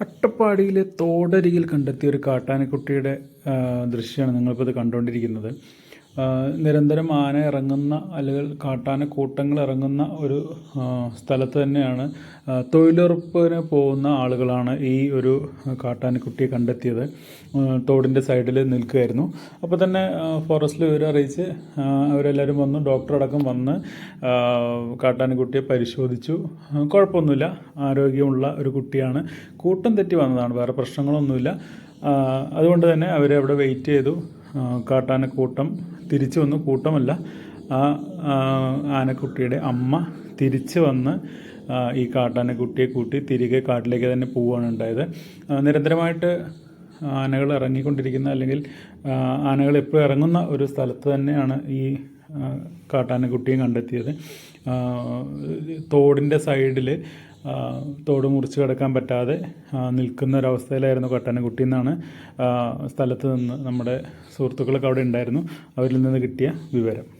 അട്ടപ്പാടിയിലെ തോടരികിൽ കണ്ടെത്തിയ ഒരു കാട്ടാനക്കുട്ടിയുടെ ദൃശ്യമാണ് നിങ്ങളിപ്പോൾ ഇത് കണ്ടുകൊണ്ടിരിക്കുന്നത് നിരന്തരം ആന ഇറങ്ങുന്ന അല്ലെങ്കിൽ കാട്ടാന കൂട്ടങ്ങൾ ഇറങ്ങുന്ന ഒരു സ്ഥലത്ത് തന്നെയാണ് തൊഴിലുറപ്പിന് പോകുന്ന ആളുകളാണ് ഈ ഒരു കാട്ടാനക്കുട്ടിയെ കണ്ടെത്തിയത്. തോടിന്റെ സൈഡിൽ നിൽക്കുകയായിരുന്നു. അപ്പോൾ തന്നെ ഫോറസ്റ്റിൽ വിവരം അറിയിച്ച് അവരെല്ലാവരും വന്നു. ഡോക്ടറടക്കം വന്ന് കാട്ടാനക്കുട്ടിയെ പരിശോധിച്ചു. കുഴപ്പമൊന്നുമില്ല. ആരോഗ്യമുള്ള ഒരു കുട്ടിയാണ്. കൂട്ടം തെറ്റി വന്നതാണ്. വേറെ പ്രശ്നങ്ങളൊന്നുമില്ല. അതുകൊണ്ട് തന്നെ അവരെ അവിടെ വെയിറ്റ് ചെയ്തു. കാട്ടാനക്കൂട്ടം തിരിച്ചു വന്നു. കൂട്ടമല്ല ആ ആനക്കുട്ടിയുടെ അമ്മ തിരിച്ചു വന്ന് ഈ കാട്ടാനക്കുട്ടിയെ കൂട്ടി തിരികെ കാട്ടിലേക്ക് തന്നെ പോവുകയാണ് ഉണ്ടായത്. നിരന്തരമായിട്ട് ആനകൾ ഇറങ്ങിക്കൊണ്ടിരിക്കുന്ന അല്ലെങ്കിൽ ആനകൾ എപ്പോഴും ഇറങ്ങുന്ന ഒരു സ്ഥലത്ത് തന്നെയാണ് ഈ കാട്ടാനക്കുട്ടിയും കണ്ടെത്തിയത്. തോടിന്റെ സൈഡിൽ തോട് മുറിച്ച് കിടക്കാൻ പറ്റാതെ നിൽക്കുന്ന ഒരവസ്ഥയിലായിരുന്നു കട്ടാനക്കുട്ടി എന്നാണ് സ്ഥലത്ത് നിന്ന് നമ്മുടെ സുഹൃത്തുക്കളൊക്കെ അവിടെ ഉണ്ടായിരുന്നു. അവരിൽ നിന്ന് കിട്ടിയ വിവരം.